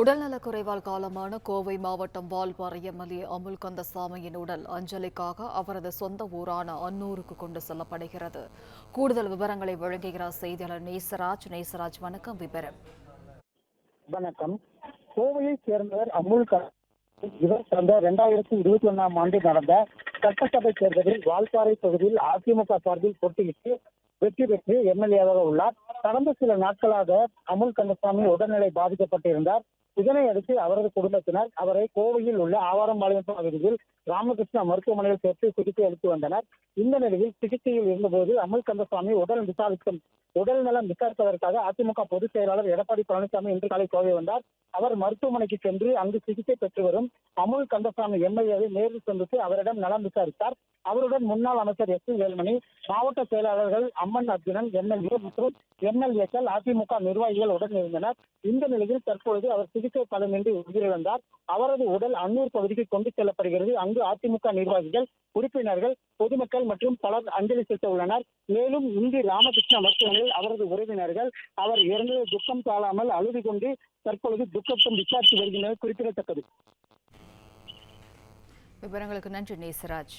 உடல்நலக்குறைவால் காலமான கோவை மாவட்டம் வால்பாறை எம்எல்ஏ அமுல் கந்தசாமியின் உடல் அஞ்சலிக்காக அவரது சொந்த ஊரான அன்னூருக்கு கொண்டு செல்லப்படுகிறது. கூடுதல் விவரங்களை வழங்குகிறார் செய்தியாளர் நேசராஜ். நேசராஜ் வணக்கம். விபரம். வணக்கம். கோவையைச் சேர்ந்தவர் அமுல் இவர் கடந்த இரண்டாயிரத்தி இருபத்தி ஒண்ணாம் ஆண்டு நடந்த சட்டசபை தேர்தலில் வால்பாறை தொகுதியில் அதிமுக சார்பில் போட்டியிட்டு வெற்றி பெற்று எம்எல்ஏவாக உள்ளார். கடந்த சில நாட்களாக அமுல் கந்தசாமி உடல்நிலை பாதிக்கப்பட்டிருந்தார். இதனை அடுத்து அவரது குடும்பத்தினர் அவரை கோவையில் உள்ள ஆவாரம்பாளையம் பகுதியில் ராமகிருஷ்ணா மருத்துவமனையில் சேர்த்து சிகிச்சை அளித்து வந்தனர். இந்த நிலையில் சிகிச்சையில் இருந்தபோது அமல் கந்தசாமி உடல் விசாரிக்கும் உடல் நலம் விசாரிப்பதற்காக அதிமுக பொதுச் செயலாளர் எடப்பாடி பழனிசாமி இன்று காலை கோவை வந்தார். அவர் மருத்துவமனைக்கு சென்று அங்கு சிகிச்சை பெற்று வரும் அமுல் கந்தசாமி எம்எல்ஏவை நேரில் சந்தித்து அவரிடம் நலம் விசாரித்தார். அவருடன் முன்னாள் அமைச்சர் எஸ் பி வேல்மணி மாவட்ட செயலாளர்கள் அம்மன் அர்ஜுனன் எம்எல்ஏ மற்றும் எம்எல்ஏக்கள் அதிமுக நிர்வாகிகள் உடன் இருந்தனர். இந்த நிலையில் தற்பொழுது அவர் சிகிச்சை பலனின்றி உயிரிழந்தார். அவரது உடல் அன்னூர் பகுதிக்கு கொண்டு செல்லப்படுகிறது. அங்கு அதிமுக நிர்வாகிகள் உறுப்பினர்கள் பொதுமக்கள் மற்றும் பலர் அஞ்சலி செலுத்த உள்ளனர். மேலும் இந்தி ராமகிருஷ்ண மருத்துவமனையில் அவரது உறவினர்கள் அவர் இறந்தது துக்கம் தாழாமல் அழுது கொண்டு தற்பொழுது துக்கத்தும் விசாரித்து வருகின்றனர் குறிப்பிடத்தக்கது. விவரங்களுக்கு நன்றி நேசராஜ்.